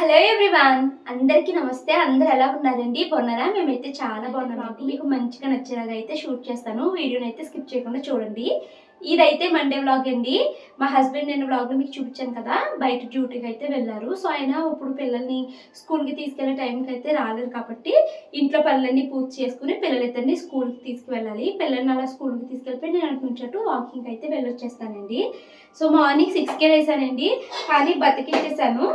Hello everyone అందరికీ నమస్తే. అందరు ఎలా ఉన్నారండి? బాగున్నారా? మేమైతే చాలా బాగున్నాం. మీకు మంచిగా నచ్చేలాగా అయితే షూట్ చేస్తాను. వీడియోని అయితే స్కిప్ చేయకుండా చూడండి. ఇదైతే మండే వ్లాగ్ అండి. మా హస్బెండ్ నేను వ్లాగ్ మీకు చూపించాను కదా బయట డ్యూటీకి అయితే వెళ్ళారు. సో ఆయన ఇప్పుడు పిల్లల్ని స్కూల్కి తీసుకెళ్ళే టైంకి అయితే రాలేరు కాబట్టి ఇంట్లో పనులన్నీ పూర్తి చేసుకుని పిల్లలిద్దరిని స్కూల్కి తీసుకువెళ్ళాలి. పిల్లల్ని అలా స్కూల్కి తీసుకెళ్ళిపోయి నేను అటు నుంచి అటు వాకింగ్ అయితే వెళ్ళొచ్చేస్తానండి. సో మార్నింగ్ సిక్స్కే వేసానండి కానీ బతికిచ్చేసాను.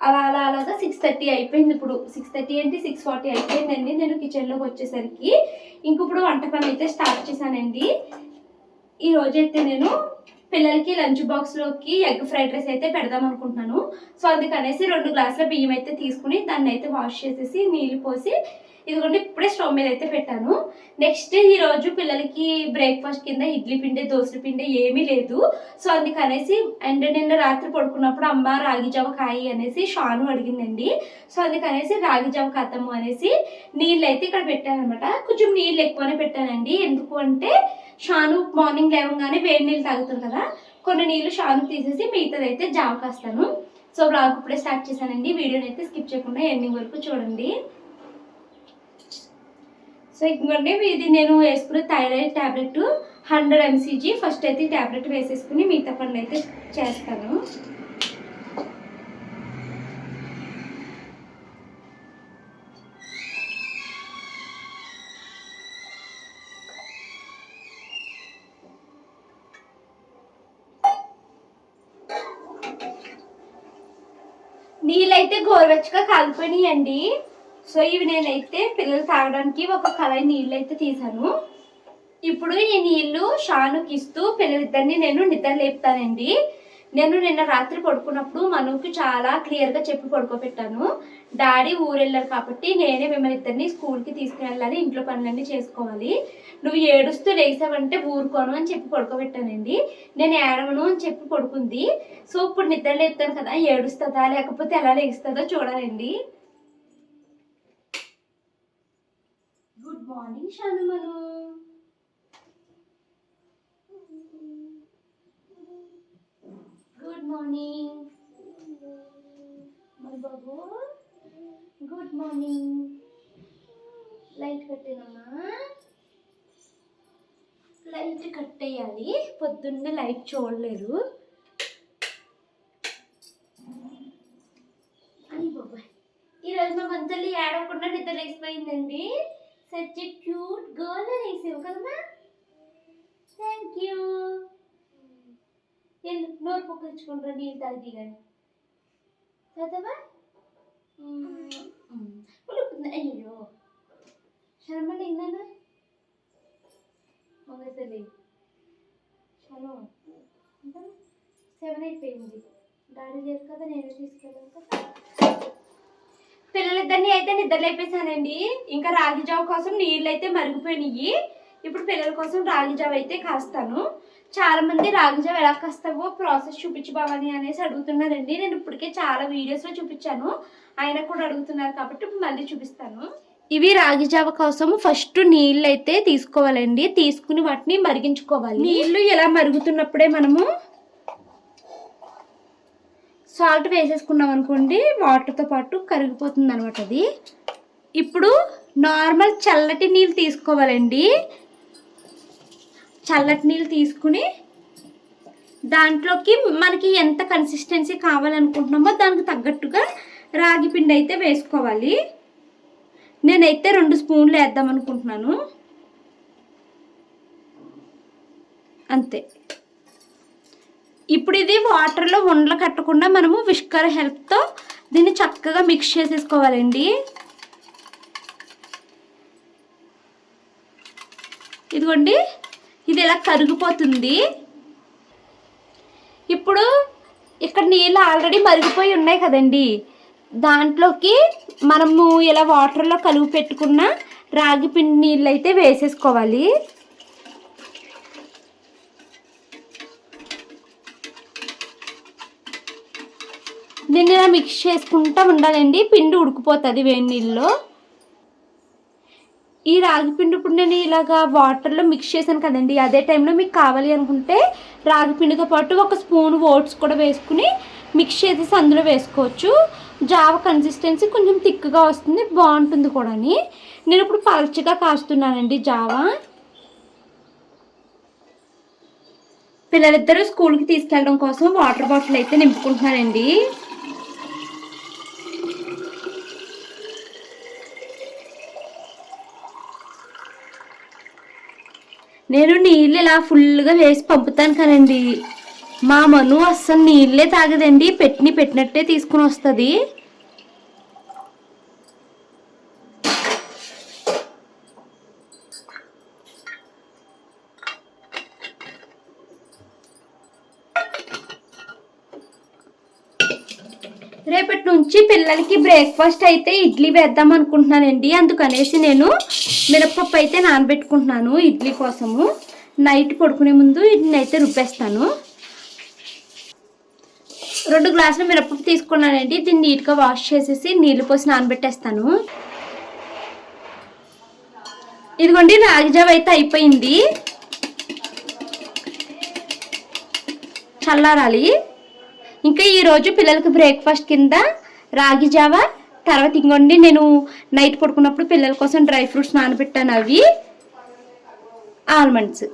అలా అలా అలాగా సిక్స్ థర్టీ అయిపోయింది ఇప్పుడు. సిక్స్ థర్టీ ఏంటి? సిక్స్ ఫార్టీ అయిపోయిందండి. నేను కిచెన్లోకి వచ్చేసరికి ఇంక ఇప్పుడు వంట పని అయితే స్టార్ట్ చేశానండి. ఈ రోజైతే నేను పిల్లలకి లంచ్ బాక్స్లోకి ఎగ్ ఫ్రైడ్ రైస్ అయితే పెడదాం అనుకుంటున్నాను. సో అందుకనేసి రెండు గ్లాసుల బియ్యం అయితే తీసుకుని దాన్ని అయితే వాష్ చేసేసి నీళ్ళు పోసి ఇదిగోండి ఇప్పుడే స్టవ్ మీద అయితే పెట్టాను. నెక్స్ట్ ఈరోజు పిల్లలకి బ్రేక్ఫాస్ట్ కింద ఇడ్లీ పిండి దోశ పిండి ఏమీ లేదు. సో అందుకనేసి అండ్ నిన్న రాత్రి పడుకున్నప్పుడు అమ్మ రాగి జావ కాయి అనేసి షాను అడిగిందండి. సో అందుకనేసి రాగి జావ కాతము అనేసి నీళ్ళు అయితే ఇక్కడ పెట్టాను అనమాట కొంచెం నీళ్ళు ఎక్కువనే పెట్టానండి. ఎందుకు అంటే షాను మార్నింగ్ లేవగానే వేడి నీళ్ళు తాగుతారు కదా. కొన్ని నీళ్ళు షాను తీసేసి మిగతాది అయితే జావ కాస్తాను. సో బ్లాగ్ ఇప్పుడే స్టార్ట్ చేశానండి. వీడియోని అయితే స్కిప్ చేయకుండా ఎండింగ్ వరకు చూడండి. సో ఇంకోండి ఇది నేను వేసుకున్న thyroid tablet hundred MCG first అయితే ట్యాబ్లెట్ వేసేసుకుని మిగతా పనులు అయితే చేస్తాను. నీళ్ళైతే గోరువెచ్చగా కాలిపోయినాయండి. సో ఇవి నేనైతే పిల్లలు తాగడానికి ఒక కళాయి నీళ్ళు అయితే తీసాను ఇప్పుడు ఈ నీళ్ళు షానుకి ఇస్తూ పిల్లలిద్దరిని నేను నిద్ర లేపుతానండి. నేను నిన్న రాత్రి పడుకున్నప్పుడు మనుకి చాలా క్లియర్గా చెప్పి పడుకోబెట్టాను. డాడీ ఊరు వెళ్ళారు కాబట్టి నేనే మిమ్మల్ని ఇద్దరిని స్కూల్కి తీసుకువెళ్ళాలి ఇంట్లో పనులన్నీ చేసుకోవాలి. నువ్వు ఏడుస్తూ లేసావంటే ఊరుకోను అని చెప్పి పడుకోబెట్టానండి. నేను ఏడవను అని చెప్పి పడుకుంది. సో ఇప్పుడు నిద్ర లేపుతాను కదా ఏడుస్తుందా లేకపోతే ఎలా లేస్తుందో చూడాలండి గుడ్ మార్నింగ్ షానుమను గుడ్ మార్నింగ్ మరి బాబు. గుడ్ మార్నింగ్ లైట్ కట్టేనమ్మా. లైట్ కట్టేయాలి. పొద్దున్నే లైట్ చూడలేరు అని బాబాయ్. ఈరోజు మా మంతల్లి ఏడవకుండా నిద్ర లేచిపోయిందండి. సచ్ క్యూట్ గర్ల్ వేసావు కదమ్మా థ్యాంక్ యూ ఎల్లు నోరు పొక్కించుకుంటారా నీళ్ళు తాగి కానీ చదవా ఉలుపుతుంది అయ్యో శర్మని ఇందానా? మొగతల్లి చలో సెవెన్ అయిపోయింది. డాడీ లేదు కదా నేనే తీసుకెళ్ళాను కదా. పిల్లలిద్దరిని అయితే నిద్రలేపేశానండి ఇంకా రాగి జావ కోసం నీళ్ళు అయితే మరిగిపోయినాయి ఇప్పుడు పిల్లల కోసం రాగి జావ అయితే కాస్తాను. చాలా మంది రాగి జావ ఎలా కాస్తావో ప్రాసెస్ చూపించి అనేసి అడుగుతున్నారండి. నేను ఇప్పటికే చాలా వీడియోస్లో చూపించాను. ఆయన కూడా అడుగుతున్నారు కాబట్టి ఇప్పుడు మళ్ళీ చూపిస్తాను. ఇవి రాగి జావ కోసం ఫస్ట్ నీళ్ళు అయితే తీసుకోవాలండి. తీసుకుని వాటిని మరిగించుకోవాలి. నీళ్ళు ఇలా మరుగుతున్నప్పుడే మనము సాల్ట్ వేసేసుకున్నాం అనుకోండి వాటర్తో పాటు కరిగిపోతుంది అనమాట అది. ఇప్పుడు నార్మల్ చల్లటి నీళ్ళు తీసుకోవాలండి. చల్లటి నీళ్ళు తీసుకుని దాంట్లోకి మనకి ఎంత కన్సిస్టెన్సీ కావాలనుకుంటున్నామో దానికి తగ్గట్టుగా రాగి పిండి అయితే వేసుకోవాలి. నేనైతే రెండు స్పూన్లు వేద్దాం అనుకుంటున్నాను. అంతే. ఇప్పుడు ఇది వాటర్లో ఉండలు కట్టకుండా మనము విష్కర్ హెల్ప్తో దీన్ని చక్కగా మిక్స్ చేసేసుకోవాలండి. ఇదిగోండి ఇది ఇలా కరిగిపోతుంది. ఇప్పుడు ఇక్కడ నీళ్ళు ఆల్రెడీ మరిగిపోయి ఉన్నాయి కదండి. దాంట్లోకి మనము ఇలా వాటర్లో కలుగు పెట్టుకున్న రాగి పిండి నీళ్ళు అయితే వేసేసుకోవాలి. దీన్ని ఇలా మిక్స్ చేసుకుంటా ఉండాలండి. పిండి ఉడికిపోతుంది వేడి నీళ్ళలో. ఈ రాగి పిండి ఇప్పుడు నేను ఇలాగా వాటర్లో మిక్స్ చేశాను కదండి. అదే టైంలో మీకు కావాలి అనుకుంటే రాగి పిండితో పాటు ఒక స్పూన్ ఓట్స్ కూడా వేసుకుని మిక్స్ చేసేసి అందులో వేసుకోవచ్చు. జావ కన్సిస్టెన్సీ కొంచెం థిక్గా వస్తుంది బాగుంటుంది కూడా నేను ఇప్పుడు పల్చగా కాస్తున్నానండి జావా. పిల్లలిద్దరూ స్కూల్కి తీసుకెళ్ళడం కోసం వాటర్ బాటిల్ అయితే నింపుకుంటున్నానండి నేను నీళ్ళు ఇలా ఫుల్గా వేసి పంపుతాను కదండి. మా మను అస్సలు నీళ్ళే తాగదండి. పెట్టిని పెట్టినట్టే తీసుకుని వస్తుంది. రేపటి నుంచి పిల్లలకి బ్రేక్ఫాస్ట్ అయితే ఇడ్లీ వేద్దాం అనుకుంటున్నానండి. అందుకనేసి నేను మినప్పప్పు అయితే నానబెట్టుకుంటున్నాను ఇడ్లీ కోసము. నైట్ పడుకునే ముందు ఇడ్లీని అయితే రుబ్బేస్తాను. రెండు గ్లాసుల మినప్పప్పు తీసుకున్నానండి. దీన్ని నీట్గా వాష్ చేసేసి నీళ్ళు పోసి నానబెట్టేస్తాను. ఇదిగోండి రాగిజావ అయితే అయిపోయింది. చల్లారాలి. ఇంకా ఈరోజు పిల్లలకి బ్రేక్ఫాస్ట్ కింద రాగి జావ తర్వాత ఇంకోండి నేను నైట్ పడుకున్నప్పుడు పిల్లల కోసం డ్రై ఫ్రూట్స్ నానబెట్టాను అవి. ఆల్మండ్స్.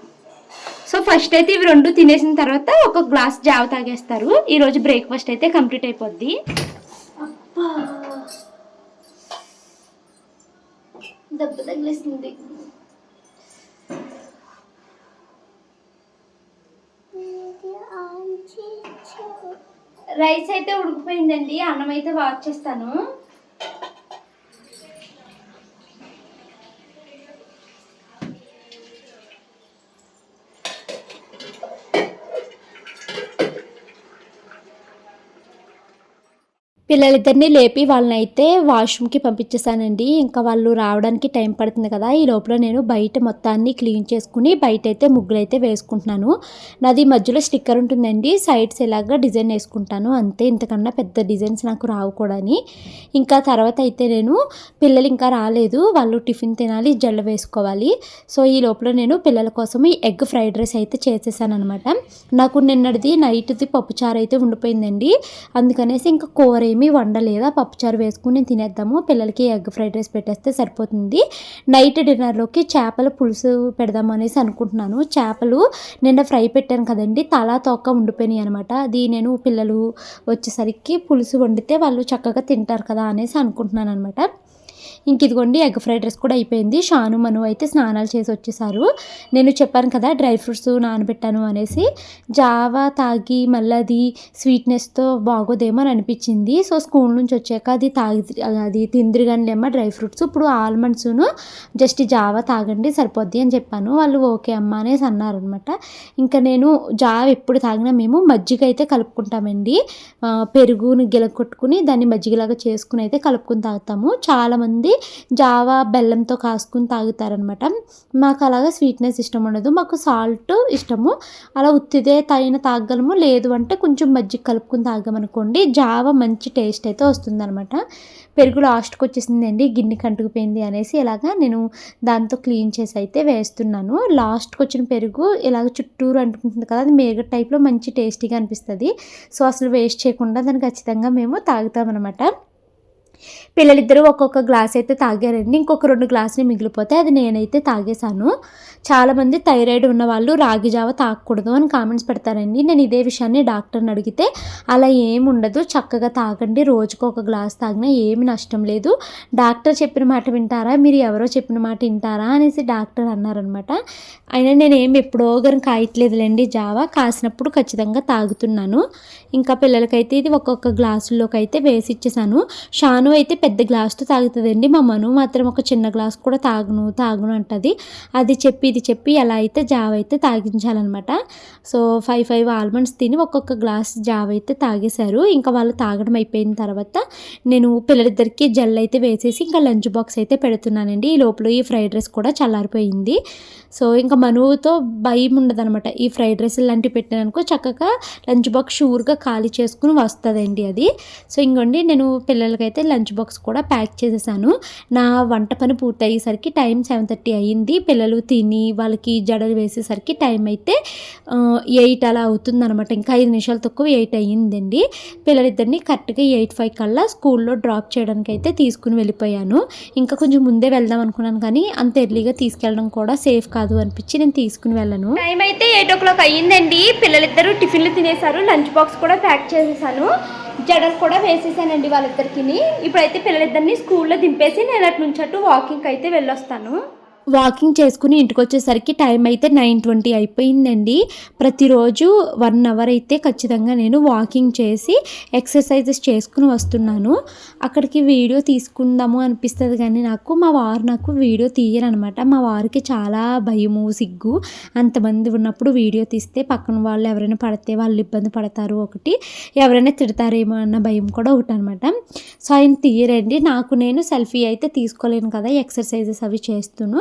సో ఫస్ట్ అయితే ఇవి రెండు తినేసిన తర్వాత ఒక గ్లాస్ జావ తాగేస్తారు. ఈరోజు బ్రేక్ఫాస్ట్ అయితే కంప్లీట్ అయిపోద్ది. దెబ్బ తగిలేసింది. రైస్ అయితే ఉడికిపోయిందండి. అన్నం అయితే వాచ్ చేస్తాను. పిల్లలిద్దరిని లేపి వాళ్ళని అయితే వాష్రూమ్కి పంపించేసానండి ఇంకా వాళ్ళు రావడానికి టైం పడుతుంది కదా ఈ లోపల నేను బయట మొత్తాన్ని క్లీన్ చేసుకుని బయట అయితే ముగ్గులు అయితే వేసుకుంటున్నాను. నాది మధ్యలో స్టిక్కర్ ఉంటుందండి సైడ్స్ ఇలాగా డిజైన్ వేసుకుంటాను అంతే. ఇంతకన్నా పెద్ద డిజైన్స్ నాకు రావు కూడా ఇంకా తర్వాత అయితే నేను పిల్లలు ఇంకా రాలేదు వాళ్ళు టిఫిన్ తినాలి జల్ల వేసుకోవాలి. సో ఈ లోపల నేను పిల్లల కోసం ఈ ఎగ్ ఫ్రైడ్ రైస్ అయితే చేసేసాను అనమాట నాకు నిన్నటిది నైట్ది పప్పుచారు అయితే ఉండిపోయిందండి. అందుకనేసి ఇంకా కూర ఏమి ఏమీ వండలేదా? పప్పుచారు వేసుకుని తినేద్దాము. పిల్లలకి ఎగ్ ఫ్రైడ్ రైస్ పెట్టేస్తే సరిపోతుంది. నైట్ డిన్నర్లోకి చేపల పులుసు పెడదాం అనేసి అనుకుంటున్నాను. చేపలు నిన్న ఫ్రై పెట్టాను కదండి. తలా తోక ఉండిపోయినాయి అనమాట అది నేను పిల్లలు వచ్చేసరికి పులుసు వండితే వాళ్ళు చక్కగా తింటారు కదా అనేసి అనుకుంటున్నాను అనమాట ఇంక ఇదిగోండి ఎగ్ ఫ్రైడ్ రైస్ కూడా అయిపోయింది. షాను మను అయితే స్నానాలు చేసి వచ్చేసారు. నేను చెప్పాను కదా డ్రై ఫ్రూట్స్ నానబెట్టాను అనేసి. జావా తాగి మళ్ళీ అది స్వీట్నెస్తో బాగోదేమో అని అనిపించింది. సో స్కూల్ నుంచి వచ్చాక అది తాగి అది తిందిరిగానిలేమో డ్రై ఫ్రూట్స్. ఇప్పుడు ఆల్మండ్స్ను జస్ట్ జావా తాగండి సరిపోద్ది అని చెప్పాను. వాళ్ళు ఓకే అమ్మ అనేసి అన్నారనమాట. ఇంకా నేను జావ ఎప్పుడు తాగినా మేము మజ్జిగ అయితే కలుపుకుంటామండి. పెరుగుని గిల కొట్టుకుని దాన్ని మజ్జిగలాగా చేసుకుని అయితే కలుపుకుని తాగుతాము. చాలామంది జావా బెల్లంతో కాసుకుని తాగుతారనమాట మాకు అలాగా స్వీట్నెస్ ఇష్టం ఉండదు. మాకు సాల్ట్ ఇష్టము. అలా ఉత్తిదే తగిన తాగలము లేదు అంటే కొంచెం మజ్జిగ కలుపుకుని తాగామనుకోండి జావా మంచి టేస్ట్ అయితే వస్తుందనమాట పెరుగు లాస్ట్కి వచ్చేసిందండి గిన్నె కంటుకుపోయింది అనేసి ఇలాగా నేను దాంతో క్లీన్ చేసి అయితే వేస్తున్నాను. లాస్ట్కి వచ్చిన పెరుగు ఇలాగ చుట్టూరు అంటుకుంటుంది కదా అది మేగ టైప్లో మంచి టేస్టీగా అనిపిస్తుంది. సో అసలు వేస్ట్ చేయకుండా దాన్ని ఖచ్చితంగా మేము తాగుతామన్నమాట. పిల్లలిద్దరూ ఒక్కొక్క గ్లాస్ అయితే తాగారండి. ఇంకొక రెండు గ్లాసులు మిగిలిపోతే అది నేనైతే తాగేశాను. చాలామంది థైరాయిడ్ ఉన్న వాళ్ళు రాగి జావ తాగకూడదు అని కామెంట్స్ పెడతారండి. నేను ఇదే విషయాన్ని డాక్టర్ని అడిగితే అలా ఏమి ఉండదు చక్కగా తాగండి. రోజుకు ఒక గ్లాస్ తాగినా ఏమి నష్టం లేదు. డాక్టర్ చెప్పిన మాట వింటారా? మీరు ఎవరో చెప్పిన మాట వింటారా? అనేసి డాక్టర్ అన్నారనమాట అయినా నేను ఏమి ఎప్పుడో కానీ కాయట్లేదులేండి జావా. కాసినప్పుడు ఖచ్చితంగా తాగుతున్నాను. ఇంకా పిల్లలకైతే ఇది ఒక్కొక్క గ్లాసుల్లోకి అయితే వేసి ఇచ్చేసాను షాను అయితే పెద్ద గ్లాస్తో తాగుతుందండి. మా మను మాత్రం ఒక చిన్న గ్లాస్ కూడా తాగును తాగును అంటుంది. అది చెప్పి ఇది చెప్పి ఎలా అయితే జావ అయితే తాగించాలన్నమాట. సో ఫైవ్ ఫైవ్ ఆల్మండ్స్ తిని ఒక్కొక్క గ్లాస్ జావ అయితే తాగేశారు. ఇంకా వాళ్ళు తాగడం అయిపోయిన తర్వాత నేను పిల్లలిద్దరికి జెల్ అయితే వేసేసి ఇంకా లంచ్ బాక్స్ అయితే పెడుతున్నానండి. ఈ లోపల ఈ ఫ్రైడ్ రైస్ కూడా చల్లారిపోయింది. సో ఇంకా మనువుతో భయం ఉండదనమాట ఈ ఫ్రైడ్ రైస్ లాంటివి పెట్టిననుకో చక్కగా లంచ్ బాక్స్ షూర్గా ఖాళీ చేసుకుని వస్తుందండి అది. సో ఇంకోండి నేను పిల్లలకైతే లంచ్ లంచ్ బాక్స్ కూడా ప్యాక్ చేసేసాను. నా వంట పని పూర్తి అయ్యేసరికి టైం సెవెన్ థర్టీ అయ్యింది. పిల్లలు తిని వాళ్ళకి జడలు వేసేసరికి టైం అయితే ఎయిట్ అలా అవుతుంది అనమాట ఇంకా ఐదు నిమిషాలు తక్కువ ఎయిట్ అయ్యిందండి. పిల్లలిద్దరిని కరెక్ట్గా ఎయిట్ ఫైవ్ కల్లా స్కూల్లో డ్రాప్ చేయడానికి అయితే తీసుకుని వెళ్ళిపోయాను. ఇంకా కొంచెం ముందే వెళ్దాం అనుకున్నాను కానీ అంత ఎర్లీగా తీసుకెళ్ళడం కూడా సేఫ్ కాదు అనిపించి నేను తీసుకుని వెళ్ళను. టైం అయితే ఎయిట్ ఓ క్లాక్ అయ్యిందండి. పిల్లలిద్దరూ టిఫిన్లు తినేశారు. లంచ్ బాక్స్ కూడా ప్యాక్ చేసేసాను. జడలు కూడా వేసేసానండి వాళ్ళిద్దరికి ఇప్పుడైతే పిల్లలిద్దరిని స్కూల్లో దింపేసి నేను అటు నుంచి అటు వాకింగ్కి అయితే వెళ్ళొస్తాను. వాకింగ్ చేసుకుని ఇంటికి వచ్చేసరికి టైం అయితే నైన్ ట్వంటీ అయిపోయిందండి. ప్రతిరోజు వన్ అవర్ అయితే ఖచ్చితంగా నేను వాకింగ్ చేసి ఎక్సర్సైజెస్ చేసుకుని వస్తున్నాను. అక్కడికి వీడియో తీసుకుందాము అనిపిస్తుంది కానీ నాకు మా వారు నాకు వీడియో తీయరనమాట. మా వారికి చాలా భయము సిగ్గు అంతమంది ఉన్నప్పుడు వీడియో తీస్తే పక్కన వాళ్ళు ఎవరైనా పడితే వాళ్ళు ఇబ్బంది పడతారు ఒకటి ఎవరైనా తిడతారేమో అన్న భయం కూడా ఒకటి అనమాట సో ఆయన తీయరండి. నాకు నేను సెల్ఫీ అయితే తీసుకోలేను కదా ఎక్సర్సైజెస్ అవి చేస్తున్నాను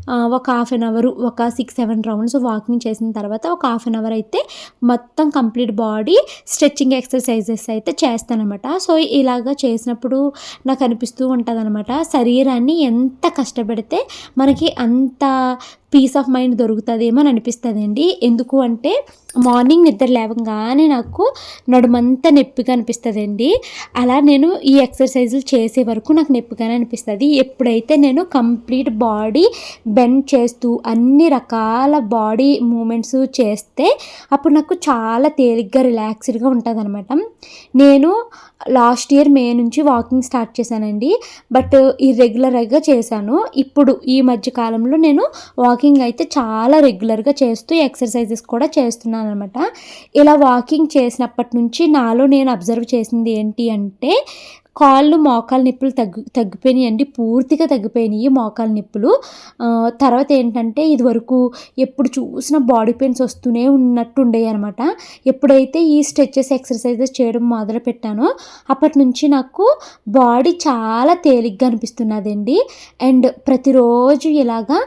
ఒక హాఫ్ అన్ అవర్ ఒక సిక్స్ సెవెన్ రౌండ్స్ వాకింగ్ చేసిన తర్వాత ఒక హాఫ్ అన్ అవర్ అయితే మొత్తం కంప్లీట్ బాడీ స్ట్రెచ్చింగ్ ఎక్సర్సైజెస్ అయితే చేస్తానమాట సో ఇలాగా చేసినప్పుడు నాకు అనిపిస్తూ ఉంటుంది అనమాట శరీరాన్ని ఎంత కష్టపెడితే మనకి అంత పీస్ ఆఫ్ మైండ్ దొరుకుతుందేమో అని అనిపిస్తుందండి. ఎందుకు అంటే మార్నింగ్ నిద్ర లేవగానే నాకు నడుమంతా నొప్పిగా అనిపిస్తుందండి. అలా నేను ఈ ఎక్సర్సైజులు చేసే వరకు నాకు నొప్పిగానే అనిపిస్తుంది. ఎప్పుడైతే నేను కంప్లీట్ బాడీ బెండ్ చేస్తూ అన్ని రకాల బాడీ మూమెంట్స్ చేస్తే అప్పుడు నాకు చాలా తేలిగ్గా రిలాక్స్డ్గా ఉంటుంది అనమాట నేను లాస్ట్ ఇయర్ మే నుంచి వాకింగ్ స్టార్ట్ చేశానండి. బట్ ఇర్రెగ్యులర్గా చేశాను. ఇప్పుడు ఈ మధ్య కాలంలో నేను వాకింగ్ అయితే చాలా రెగ్యులర్గా చేస్తూ ఎక్సర్సైజెస్ కూడా చేస్తున్నాను అనమాట ఇలా వాకింగ్ చేసినప్పటి నుంచి నాలో నేను అబ్జర్వ్ చేసింది ఏంటి అంటే కాళ్ళు మోకాలు నొప్పులు తగ్గు తగ్గిపోయినాయి అండి పూర్తిగా తగ్గిపోయినాయి మోకాలు నొప్పులు. తర్వాత ఏంటంటే ఇదివరకు ఎప్పుడు చూసినా బాడీ పెయిన్స్ వస్తూనే ఉన్నట్టు ఉండేవి అనమాట ఎప్పుడైతే ఈ స్ట్రెచెస్ ఎక్సర్సైజెస్ చేయడం మొదలు పెట్టానో అప్పటి నుంచి నాకు బాడీ చాలా తేలిగ్గా అనిపిస్తున్నదండి. అండ్ ప్రతిరోజు ఇలాగా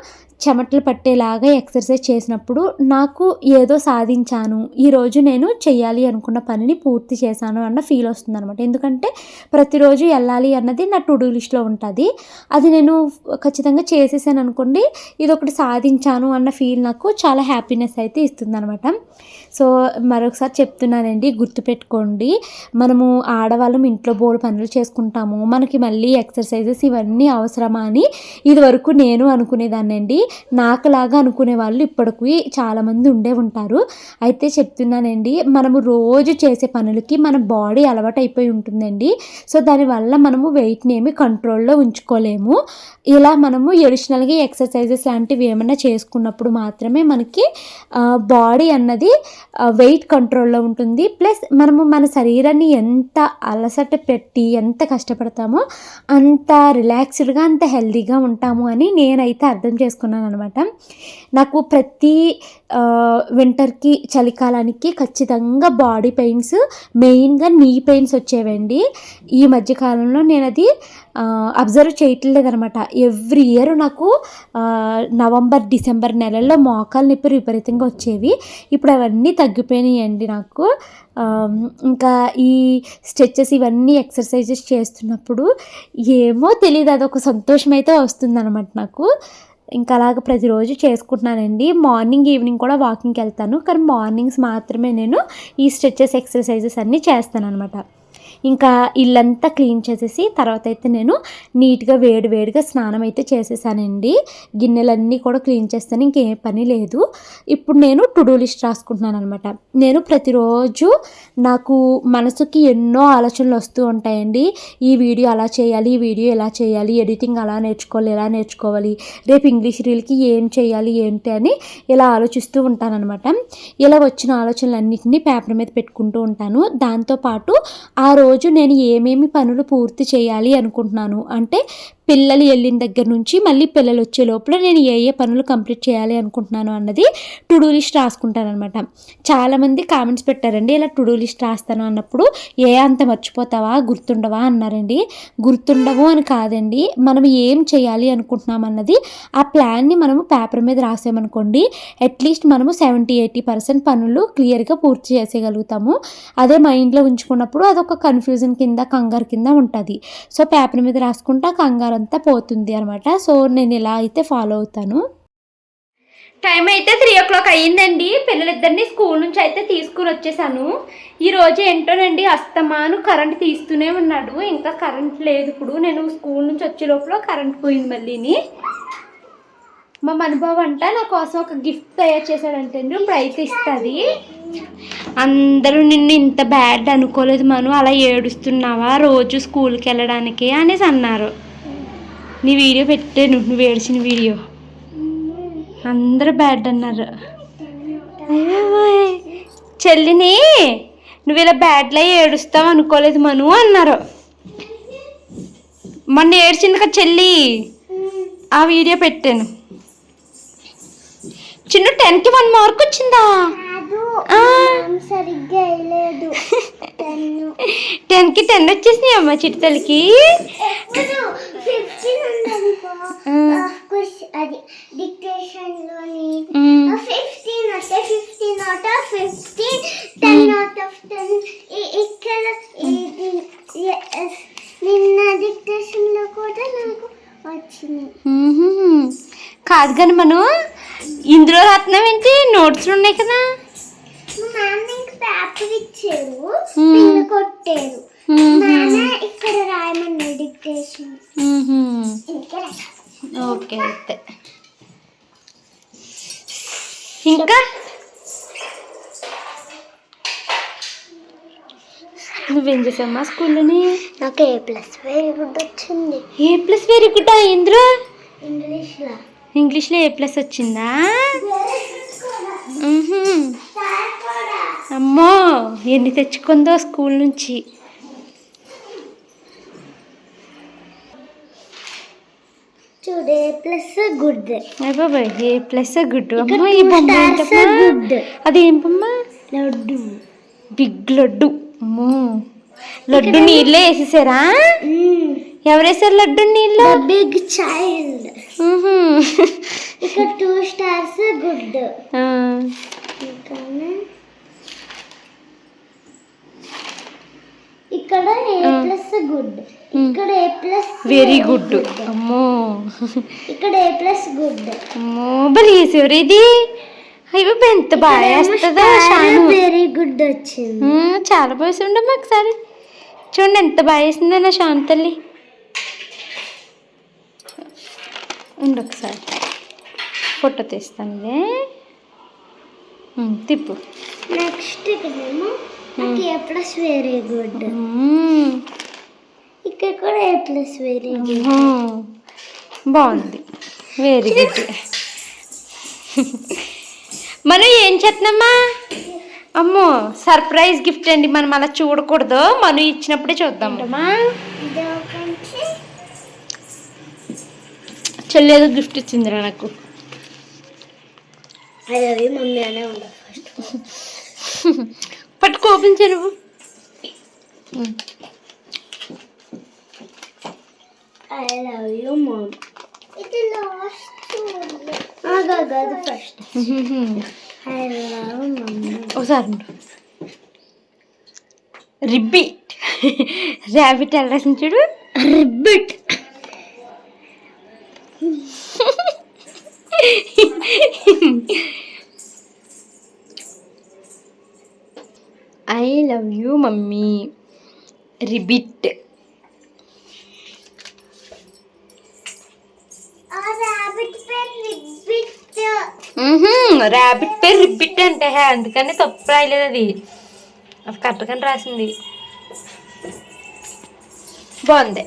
చెమటలు పట్టేలాగా ఎక్సర్సైజ్ చేసినప్పుడు నాకు ఏదో సాధించాను ఈరోజు నేను చేయాలి అనుకున్న పనిని పూర్తి చేశాను అన్న ఫీల్ వస్తుంది అనమాట ఎందుకంటే ప్రతిరోజు వెళ్ళాలి అన్నది నా టు డూ లిస్ట్లో ఉంటుంది. అది నేను ఖచ్చితంగా చేసేసాను అనుకోండి ఇది ఒకటి సాధించాను అన్న ఫీల్ నాకు చాలా హ్యాపీనెస్ అయితే ఇస్తుంది అనమాట సో మరొకసారి చెప్తున్నానండి గుర్తుపెట్టుకోండి. మనము ఆడవాళ్ళం ఇంట్లో బోర్డు పనులు చేసుకుంటాము. మనకి మళ్ళీ ఎక్సర్సైజెస్ ఇవన్నీ అవసరమా అని ఇది వరకు నేను అనుకునేదాన్నండి. నాకులాగా అనుకునే వాళ్ళు ఇప్పటికి చాలామంది ఉండే ఉంటారు. అయితే చెప్తున్నానండి మనము రోజు చేసే పనులకి మన బాడీ అలవాటు అయిపోయి ఉంటుందండి. సో దానివల్ల మనము వెయిట్ని ఏమి కంట్రోల్లో ఉంచుకోలేము. ఇలా మనము ఎడిషనల్గా ఎక్సర్సైజెస్ లాంటివి ఏమైనా చేసుకున్నప్పుడు మాత్రమే మనకి బాడీ అన్నది వెయిట్ కంట్రోల్లో ఉంటుంది. ప్లస్ మనము మన శరీరాన్ని ఎంత అలసట పెట్టి ఎంత కష్టపడతామో అంత రిలాక్స్డ్గా అంత హెల్దీగా ఉంటాము అని నేనైతే అర్థం చేసుకున్నాను అనమాట నాకు ప్రతి వింటర్కి చలికాలానికి ఖచ్చితంగా బాడీ పెయిన్స్ మెయిన్గా నీ పెయిన్స్ వచ్చేవండి. ఈ మధ్యకాలంలో నేను అది అబ్జర్వ్ చేయట్లేదనమాట ఎవ్రీ ఇయర్ నాకు నవంబర్ డిసెంబర్ నెలల్లో మోకాలు నొప్పి విపరీతంగా వచ్చేవి. ఇప్పుడు అవన్నీ తగ్గిపోయినాయండి నాకు. ఇంకా ఈ స్ట్రెచెస్ ఇవన్నీ ఎక్సర్సైజెస్ చేస్తున్నప్పుడు ఏమో తెలియదు అదొక సంతోషం అయితే వస్తుందన్నమాట నాకు. ఇంకా అలాగ ప్రతిరోజు చేసుకుంటున్నానండి. మార్నింగ్ ఈవినింగ్ కూడా వాకింగ్కి వెళ్తాను. కానీ మార్నింగ్స్ మాత్రమే నేను ఈ స్ట్రెచెస్ ఎక్సర్సైజెస్ అన్నీ చేస్తాను అనమాట ఇంకా ఇల్లంతా క్లీన్ చేసేసి తర్వాత అయితే నేను నీట్గా వేడి వేడిగా స్నానం అయితే చేసేసానండి. గిన్నెలన్నీ కూడా క్లీన్ చేస్తాను ఇంకేం పని లేదు. ఇప్పుడు నేను టు డూ లిస్ట్ రాసుకుంటున్నాను అనమాట నేను ప్రతిరోజు నాకు మనసుకి ఎన్నో ఆలోచనలు వస్తూ ఉంటాయండి. ఈ వీడియో అలా చేయాలి ఈ వీడియో ఎలా చేయాలి ఎడిటింగ్ అలా నేర్చుకోవాలి ఎలా నేర్చుకోవాలి రేపు ఇంగ్లీష్ రీల్కి ఏం చేయాలి ఏంటి అని ఇలా ఆలోచిస్తూ ఉంటానన్నమాట. ఇలా వచ్చిన ఆలోచనలన్నింటినీ పేపర్ మీద పెట్టుకుంటూ ఉంటాను. దాంతోపాటు ఆ రోజు నేను ఏమేమి పనులు పూర్తి చేయాలి అనుకుంటున్నాను? అంటే పిల్లలు వెళ్ళిన దగ్గర నుంచి మళ్ళీ పిల్లలు వచ్చే లోపల నేను ఏ ఏ పనులు కంప్లీట్ చేయాలి అనుకుంటున్నాను అన్నది టు డూ లిస్ట్ రాసుకుంటాను అనమాట చాలామంది కామెంట్స్ పెట్టారండి ఇలా టు డూ లిస్ట్ రాస్తాను అన్నప్పుడు ఏ అంత మర్చిపోతావా గుర్తుండవా అన్నారండి. గుర్తుండవు అని కాదండి మనం ఏం చేయాలి అనుకుంటున్నాం అన్నది ఆ ప్లాన్ని మనము పేపర్ మీద రాసామనుకోండి అట్లీస్ట్ మనము సెవెంటీ ఎయిటీ పర్సెంట్ పనులు క్లియర్గా పూర్తి చేసేయగలుగుతాము. అదే మైండ్లో ఉంచుకున్నప్పుడు అదొక కన్ఫ్యూజన్ కింద కంగారు కింద ఉంటుంది. సో పేపర్ మీద రాసుకుంటే కంగారు అంతా పోతుంది అనమాట సో నేను ఇలా అయితే ఫాలో అవుతాను. టైం అయితే త్రీ ఓ క్లాక్ అయ్యిందండి. పిల్లలిద్దరిని స్కూల్ నుంచి అయితే తీసుకుని వచ్చేసాను. ఈరోజు ఏంటోనండి అస్తమాను కరెంట్ తీస్తూనే ఉన్నాడు. ఇంకా కరెంట్ లేదు ఇప్పుడు. నేను స్కూల్ నుంచి వచ్చే లోపల కరెంట్ పోయింది మళ్ళీని. మా మనుబాబు అంట నా కోసం ఒక గిఫ్ట్ తయారు చేశాడంటే ఇప్పుడు ఇస్తుంది. అందరూ నిన్ను ఇంత బ్యాడ్ అనుకోలేదు మను. అలా ఏడుస్తున్నావా? రోజు స్కూల్కి వెళ్ళడానికి అనేసి అన్నారు. నీ వీడియో పెట్టాను నువ్వు ఏడ్చిన వీడియో. అందరూ బ్యాడ్ అన్నారు. చెల్లిని నువ్వు ఇలా బ్యాడ్లో ఏడుస్తావు అనుకోలేదు మను అన్నారు. మొన్న ఏడ్చింది కదా చెల్లి ఆ వీడియో పెట్టాను. చిన్న టెన్కి వన్ మార్క్ వచ్చిందా? సరిగ్గా పెన్ను టెన్కి టెన్ వచ్చేసినాయి అమ్మ చిట్టలకి అది fifteen fifteen out of fifteen ten out of ten. ఇక్కడ నిన్న డిక్టేషన్లో కూడా నాకు వచ్చింది కాదు కానీ మనం ఇందులో రాత్నం ఏంటి? నోట్స్లు ఉన్నాయి కదా. కొట్టారు. ఇక్కడ రాయమన్నా డిక్టేషన్. ఓకే అయితే ఇంకా? నువ్వేం చేసావమ్మా స్కూల్లోని? నాకు ఏ ప్లస్ వెరీ గుడ్ వచ్చింది. ఏ ప్లస్ వెరీ గుడ్ ఇందులో ఇంగ్లీష్లో ఇంగ్లీష్లో ఏ ప్లస్ వచ్చిందా. అమ్మో ఎన్ని తెచ్చుకుందో స్కూల్ నుంచి. ఏ ప్లస్ గుడ్ అయ్య బాబాయ్ ఏ ప్లస్ గుడ్ అమ్మో ఈ బొమ్మ ఏంటమ్మా? గుడ్ అదేం బొమ్మ? లడ్డు. బిగ్ లడ్డు. అమ్మో. లడ్డు నీళ్ళే వేసేసారా? ఎవరు వేసారు లడ్డు నీళ్ళు? Big child. ఇక్కడ టూ స్టార్స్ గుడ్. ఇక్కడ ఏ. Plus good. ఇక్కడ ఏ ప్లస్ వెరీ గుడ్. అమ్మో. ఇక్కడ ఏ ప్లస్ గుడ్. అమ్మో బలి వేసేవారు ఇది. అయ్యో ఎంత బాగా వేస్తుందో వెరీ గుడ్ వచ్చింది. చాలా బాగా వేసి ఉండమ్మా ఒకసారి. చూడండి ఎంత బాగా వేసిందో నా శాంత తల్లి ఉండు ఒకసారి ఫోటో తీస్తానులే. మ్మ్, తిప్పు. నెక్స్ట్ ఇక్కడేమో నాకు ఏ ప్లస్ వెరీ గుడ్. ఇక్కడ కూడా ఏ ప్లస్ వెరీ బాగుంది. వెరీ గుడ్ మనం ఏం చేస్తున్నామా అమ్మో సర్ప్రైజ్ గిఫ్ట్ అండి. మనం అలా చూడకూడదు. మనం ఇచ్చినప్పుడే చూద్దాం. చెల్లేదో గిఫ్ట్ ఇచ్చిందిరా నాకు. అది మమ్మీ అనే ఉండదు ఫస్ట్. పట్టుకో ఓపెన్ చేయ నువ్వు. I love you mum. ఇది లాస్ట్ అది ఫస్ట్. I love mummy. ఒకసారి. రిబ్బిట్. ర్యాబిట్ ఎలా చూడు? Ribbit. I love you mummy ribbit rabbit rabbit పేరు రిబ్బిట్ అంటే హే, అందుకని తప్పు రాయలేదు అది. అది కరెక్ట్గానే రాసింది. బాగుంది.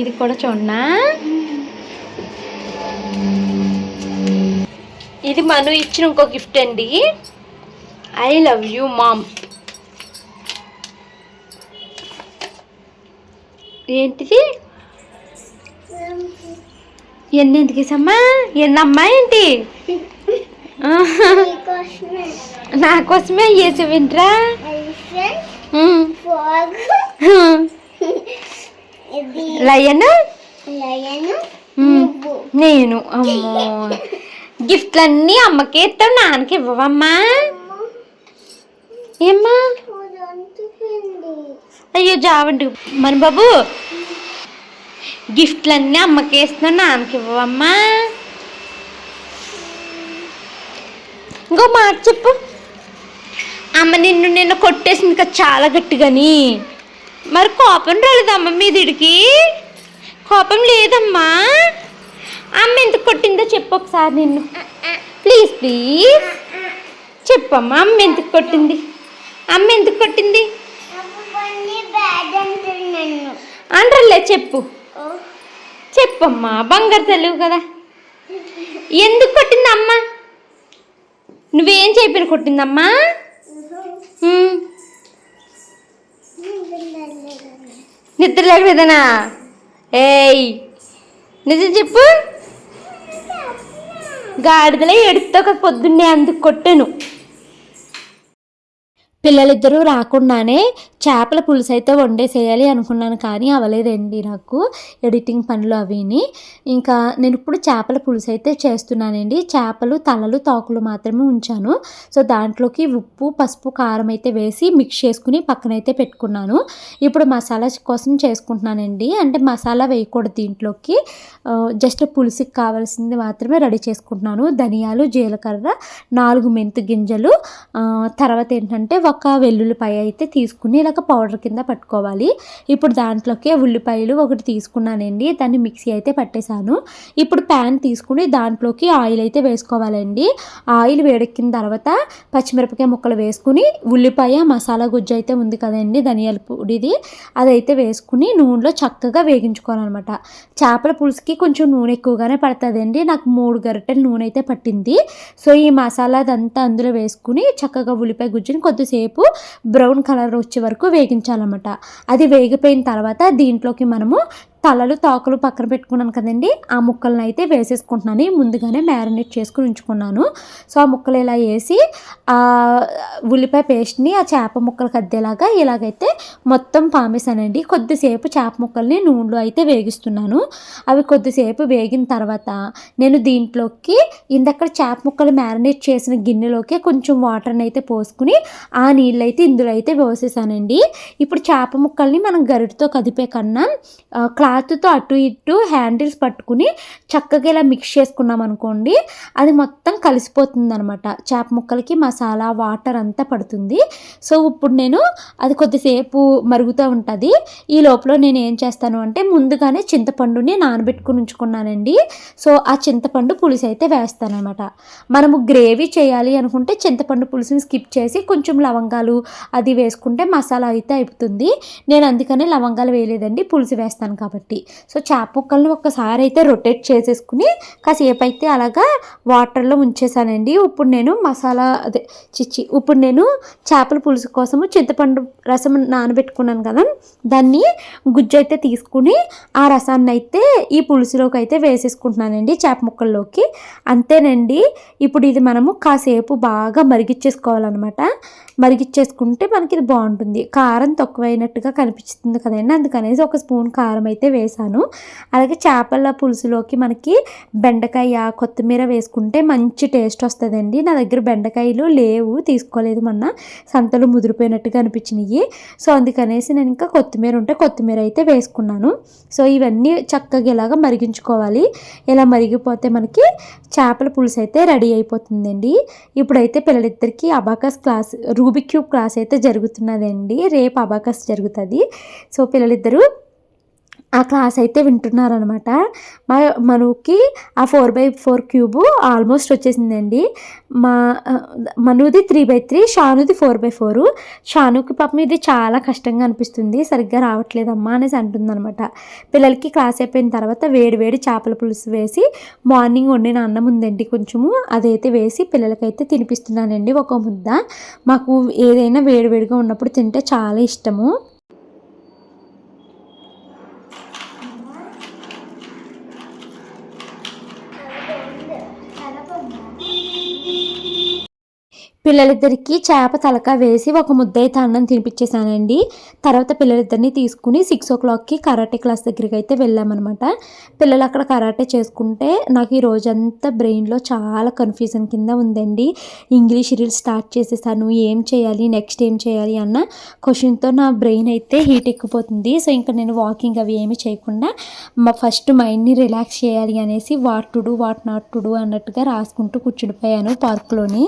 ఇది కూడా చూడనా? ఇది మను ఇచ్చిన ఇంకో గిఫ్ట్ అండి. ఐ లవ్ యూ మామ్ ఏంటిది? ఎన్ని ఎందుకు వేసమ్మా ఎన్నమ్మా ఏంటి? నా కోసమే వేసి వింట్రా లయన్? లయన్. నువ్వు. నేను అమ్మో. గిఫ్ట్లన్నీ అమ్మకి ఇస్తావు నాన్నకి ఇవ్వవమ్మా. ఏమ్మా? అయ్యో జావండి మన బాబు గిఫ్ట్లన్నీ అమ్మకి ఇస్తున్నావు నాన్నకి ఇవ్వవమ్మా. ఇంకో మాట చెప్పు. అమ్మ నిన్ను నిన్న కొట్టేసింది కదా చాలా గట్టిగాని. మరి కోపం రాలేదమ్మ మీదిడికి కోపం లేదమ్మా. అమ్మ ఎందుకు కొట్టిందో చెప్పు ఒకసారి నిన్ను. Please please. చెప్పమ్మా అమ్మ ఎందుకు కొట్టింది? అమ్మ ఎందుకు కొట్టింది? అనరలే చెప్పు. చెప్పమ్మా బంగారు తెలివి కదా. ఎందుకు కొట్టిందమ్మా? నువ్వేం చెప్పిన కొట్టిందమ్మా? నిద్ర లేకలేదనా ఏయ్ నిజం చెప్పు. గాడిదలే ఎడుతో పొద్దున్నే అందుకు కొట్టాను. పిల్లలిద్దరూ రాకుండానే చేపల పులుసు అయితే వండేసేయాలి అనుకున్నాను కానీ అవలేదండి నాకు ఎడిటింగ్ పనులు అవిని. ఇంకా నేను ఇప్పుడు చేపల పులుసు అయితే చేస్తున్నానండి. చేపలు తలలు తోకలు మాత్రమే ఉంచాను. సో దాంట్లోకి ఉప్పు పసుపు కారం అయితే వేసి మిక్స్ చేసుకుని పక్కనైతే పెట్టుకున్నాను. ఇప్పుడు మసాలా కోసం చేసుకుంటున్నానండి. అంటే మసాలా వేయకూడదు దీంట్లోకి. జస్ట్ పులుసుకి కావాల్సింది మాత్రమే రెడీ చేసుకుంటున్నాను. ధనియాలు జీలకర్ర నాలుగు మెంతు గింజలు. తర్వాత ఏంటంటే ఒక వెల్లుల్లిపాయ అయితే తీసుకుని ఇలాగ పౌడర్ కింద పట్టుకోవాలి. ఇప్పుడు దాంట్లోకి ఉల్లిపాయలు ఒకటి తీసుకున్నానండి. దాన్ని మిక్సీ అయితే పట్టేశాను. ఇప్పుడు ప్యాన్ తీసుకుని దాంట్లోకి ఆయిల్ అయితే వేసుకోవాలండి. ఆయిల్ వేడెక్కిన తర్వాత పచ్చిమిరపకాయ ముక్కలు వేసుకుని ఉల్లిపాయ మసాలా గుజ్జు అయితే ఉంది కదండి ధనియాల పొడిది. అదైతే వేసుకుని నూనెలో చక్కగా వేగించుకోవాలన్నమాట. చేపల పులుసుకి కొంచెం నూనె ఎక్కువగానే పడుతుందండి. నాకు మూడు గరిటెలు నూనె అయితే పట్టింది. సో ఈ మసాలా అదంతా అందులో వేసుకుని చక్కగా ఉల్లిపాయ గుజ్జుని కొద్దిసేపు బ్రౌన్ కలర్ వచ్చే వరకు వేగించాలన్నమాట. అది వేగిపోయిన తర్వాత దీంట్లోకి మనము తలలు తోకలు పక్కన పెట్టుకున్నాను కదండి. ఆ ముక్కలను అయితే వేసేసుకుంటున్నాను. ముందుగానే మ్యారినేట్ చేసుకుని ఉంచుకున్నాను. సో ఆ ముక్కలు ఇలా వేసి ఆ ఉల్లిపాయ పేస్ట్ని ఆ చేప ముక్కలు కద్దేలాగా ఇలాగైతే మొత్తం పామేశానండి. కొద్దిసేపు చేప ముక్కల్ని నూనెలో అయితే వేగిస్తున్నాను. అవి కొద్దిసేపు వేగిన తర్వాత నేను దీంట్లోకి ఇందక్కడ చేప ముక్కలు మ్యారినేట్ చేసిన గిన్నెలోకి కొంచెం వాటర్ని అయితే పోసుకుని ఆ నీళ్ళు అయితే ఇందులో అయితే పోసేసానండి ఇప్పుడు చేప ముక్కల్ని మనం గరిటతో కదిపే కన్నా క్లాత్తో అటు ఇటు హ్యాండిల్స్ పట్టుకుని చక్కగా ఇలా మిక్స్ చేసుకున్నాం అనుకోండి అది మొత్తం కలిసిపోతుంది అనమాట చేప ముక్కలకి మసాలా వాటర్ అంతా పడుతుంది. సో ఇప్పుడు నేను అది కొద్దిసేపు మరుగుతూ ఉంటుంది. ఈ లోపల నేను ఏం చేస్తాను అంటే ముందుగానే చింతపండుని నానబెట్టుకుని ఉంచుకున్నానండి. సో ఆ చింతపండు పులుసు అయితే వేస్తాను అనమాట మనము గ్రేవీ చేయాలి అనుకుంటే చింతపండు పులుసుని స్కిప్ చేసి కొంచెం లవంగాలు అది వేసుకుంటే మసాలా అయితే అయిపోతుంది. నేను అందుకనే లవంగాలు వేయలేదండి పులుసు వేస్తాను కాబట్టి. సో చేప ముక్కలను ఒక్కసారి అయితే రొటేట్ చేసేసుకుని కాసేపు అయితే అలాగా వాటర్లో ఉంచేసానండి ఇప్పుడు నేను మసాలా అదే చిచ్చి ఇప్పుడు నేను చేపల పులుసు కోసము చింతపండు రసం నానబెట్టుకున్నాను కదా దాన్ని గుజ్జు అయితే తీసుకుని ఆ రసాన్ని అయితే ఈ పులుసులోకి అయితే వేసేసుకుంటున్నానండి చేప ముక్కల్లోకి. అంతేనండి. ఇప్పుడు ఇది మనము కాసేపు బాగా మరిగిచ్చేసుకోవాలన్నమాట మరిగిచ్చేసుకుంటే మనకి ఇది బాగుంటుంది. కారం తక్కువైనట్టుగా కనిపిస్తుంది కదండి. అందుకనేసి ఒక స్పూన్ కారం అయితే వేసాను. అలాగే చేపల పులుసులోకి మనకి బెండకాయ కొత్తిమీర వేసుకుంటే మంచి టేస్ట్ వస్తుందండి. నా దగ్గర బెండకాయలు లేవు తీసుకోలేదు మొన్న. సంతలో ముదిరిపోయినట్టుగా అనిపించినాయి సో అందుకనేసి నేను ఇంకా కొత్తిమీర ఉంటే కొత్తిమీర అయితే వేసుకున్నాను. సో ఇవన్నీ చక్కగా ఇలాగ మరిగించుకోవాలి. ఇలా మరిగిపోతే మనకి చేపల పులుసు అయితే రెడీ అయిపోతుందండి. ఇప్పుడైతే పిల్లలిద్దరికీ abacus class Rubik cube class అయితే జరుగుతున్నదండి. రేపు అబాకస్ జరుగుతుంది. సో పిల్లలిద్దరూ ఆ క్లాస్ అయితే వింటున్నారనమాట మా మనకి ఆ four by four cube almost వచ్చేసిందండి. మా మనుది త్రీ బై త్రీ షానుది ఫోర్ బై ఫోర్. షానుకి పాపం ఇది చాలా కష్టంగా అనిపిస్తుంది. సరిగ్గా రావట్లేదమ్మా అనేసి అంటుందన్నమాట. పిల్లలకి క్లాస్ అయిపోయిన తర్వాత వేడి వేడి చేపల పులుసు వేసి మార్నింగ్ వండిన అన్నం ఉందండి కొంచెము. అదైతే వేసి పిల్లలకైతే తినిపిస్తున్నానండి ఒక ముద్ద. మాకు ఏదైనా వేడివేడిగా ఉన్నప్పుడు తింటే చాలా ఇష్టము. పిల్లలిద్దరికీ చేప తలక వేసి ఒక ముద్దైతే అన్నం తినిపించేసానండి తర్వాత పిల్లలిద్దరిని తీసుకుని సిక్స్ ఓ క్లాక్కి కరాటే క్లాస్ దగ్గరికి అయితే వెళ్ళామన్నమాట. పిల్లలు అక్కడ కరాటే చేసుకుంటే నాకు ఈ రోజంతా బ్రెయిన్లో చాలా కన్ఫ్యూజన్ కింద ఉందండి. ఇంగ్లీష్ రీల్ స్టార్ట్ చేసేసాను ఏం చేయాలి నెక్స్ట్ ఏం చేయాలి అన్న క్వశ్చన్తో నా బ్రెయిన్ అయితే హీట్ ఎక్కిపోతుంది. సో ఇంకా నేను వాకింగ్ అవి ఏమి చేయకుండా మా ఫస్ట్ మైండ్ని రిలాక్స్ చేయాలి అనేసి what to do what not to do అన్నట్టుగా రాసుకుంటూ కూర్చుండిపోయాను పార్క్లోని.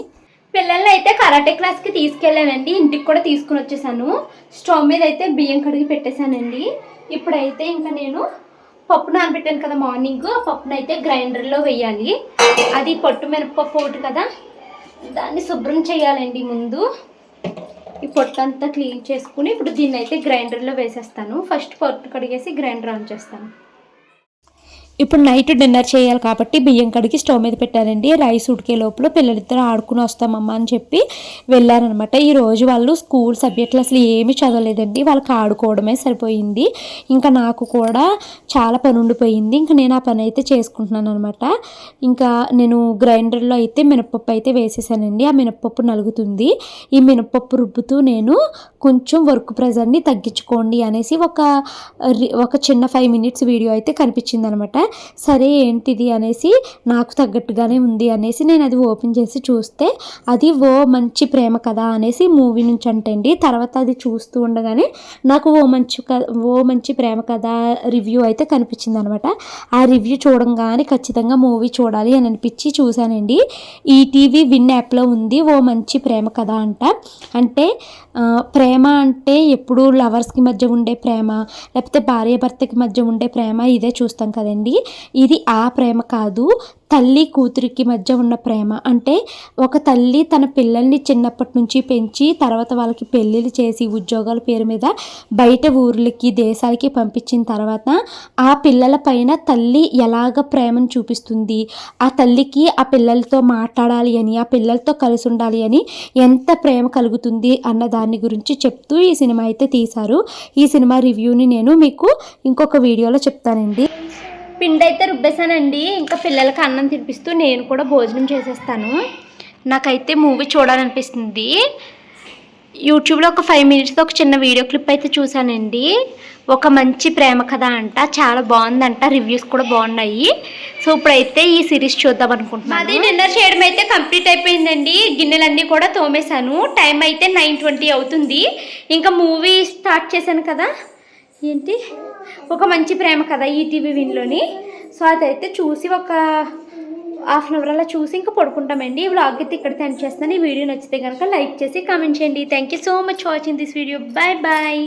పిల్లల్ని అయితే కరాటే క్లాస్కి తీసుకెళ్ళానండి. ఇంటికి కూడా తీసుకుని వచ్చేసాను. స్టవ్ మీద అయితే బియ్యం కడిగి పెట్టేశానండి. ఇప్పుడైతే ఇంకా నేను పప్పు నానబెట్టాను కదా మార్నింగ్. ఆ పప్పును అయితే గ్రైండర్లో వేయాలి. అది పొట్టు మినపప్పు ఒకటి కదా. దాన్ని శుభ్రం చేయాలండి ముందు. ఈ పొట్టు అంతా క్లీన్ చేసుకుని ఇప్పుడు దీన్ని అయితే గ్రైండర్లో వేసేస్తాను. ఫస్ట్ పొట్టు కడిగేసి గ్రైండర్ ఆన్ చేస్తాను. ఇప్పుడు నైట్ డిన్నర్ చేయాలి కాబట్టి బియ్యం కడిగి స్టవ్ మీద పెట్టారండి. రైస్ ఉడికే లోపల పిల్లలిద్దరు ఆడుకుని వస్తామమ్మా అని చెప్పి వెళ్ళారనమాట. ఈ రోజు వాళ్ళు స్కూల్ సబ్జెక్టులు అసలు ఏమీ చదవలేదండి. వాళ్ళకి ఆడుకోవడమే సరిపోయింది. ఇంకా నాకు కూడా చాలా పని ఉండిపోయింది. ఇంకా నేను ఆ పని అయితే చేసుకుంటున్నాను అనమాట. ఇంకా నేను గ్రైండర్లో అయితే మినపప్పు అయితే వేసేసానండి. ఆ మినపప్పు నలుగుతుంది. ఈ మినపప్పు రుబ్బుతూ నేను కొంచెం వర్క్ ప్రెజర్ని తగ్గించుకోండి అనేసి ఒక రి- ఒక చిన్న ఫైవ్ మినిట్స్ వీడియో అయితే కనిపించింది అనమాట సరే ఏంటిది అనేసి నాకు తగ్గట్టుగానే ఉంది అనేసి నేను అది ఓపెన్ చేసి చూస్తే అది ఓ మంచి ప్రేమ కథ అనేసి మూవీ నుంచి అంటండి. తర్వాత అది చూస్తూ ఉండగానే నాకు ఓ మంచి క- ఓ మంచి ప్రేమ కథ రివ్యూ అయితే కనిపించింది అనమాట ఆ రివ్యూ చూడంగానే ఖచ్చితంగా మూవీ చూడాలి అని అనిపించి చూశానండి. ఈటీవీ విన్ యాప్లో ఉంది ఓ మంచి ప్రేమ కథ అంట. అంటే ప్రేమ అంటే ఎప్పుడు లవర్స్కి మధ్య ఉండే ప్రేమ లేకపోతే భార్య భర్తకి మధ్య ఉండే ప్రేమ ఇదే చూస్తాం కదండి. ఇది ఆ ప్రేమ కాదు. తల్లి కూతురికి మధ్య ఉన్న ప్రేమ. అంటే ఒక తల్లి తన పిల్లల్ని చిన్నప్పటి నుంచి పెంచి తర్వాత వాళ్ళకి పెళ్ళిళ్ళు చేసి ఉద్యోగాల పేరు మీద బయట ఊర్లకి దేశాలకి పంపించిన తర్వాత ఆ పిల్లల పైన తల్లి ఎలాగ ప్రేమను చూపిస్తుంది? ఆ తల్లికి ఆ పిల్లలతో మాట్లాడాలి అని ఆ పిల్లలతో కలిసి ఉండాలి అని ఎంత ప్రేమ కలుగుతుంది అన్న దాని గురించి చెప్తూ ఈ సినిమా అయితే తీశారు. ఈ సినిమా రివ్యూని నేను మీకు ఇంకొక వీడియోలో చెప్తానండి. పిండి అయితే రుబ్బేశానండి. ఇంకా పిల్లలకి అన్నం తినిపిస్తూ నేను కూడా భోజనం చేసేస్తాను. నాకైతే మూవీ చూడాలనిపిస్తుంది. యూట్యూబ్లో ఒక ఫైవ్ మినిట్స్తో ఒక చిన్న వీడియో క్లిప్ అయితే చూశానండి. ఒక మంచి ప్రేమ కథ అంట చాలా బాగుందంట రివ్యూస్ కూడా బాగున్నాయి. సో ఇప్పుడైతే ఈ సిరీస్ చూద్దాం అనుకుంటున్నాను. అది డిన్నర్ చేయడం అయితే కంప్లీట్ అయిపోయిందండి. గిన్నెలన్నీ కూడా తోమేశాను. టైం అయితే నైన్ ట్వంటీ అవుతుంది. ఇంకా మూవీ స్టార్ట్ చేశాను కదా. ఏంటి? ఒక మంచి ప్రేమ కథ ఈటీవీ విన్లోని. సో అదైతే చూసి ఒక హాఫ్ అన్ అవర్ అలా చూసి ఇంకా పడుకుంటామండి. ఈ వ్లాగ్ అయితే ఇక్కడ సెండ్ చేస్తాను ఈ వీడియో నచ్చితే కనుక లైక్ చేసి కామెంట్ చేయండి. Thank you so much watching this video bye bye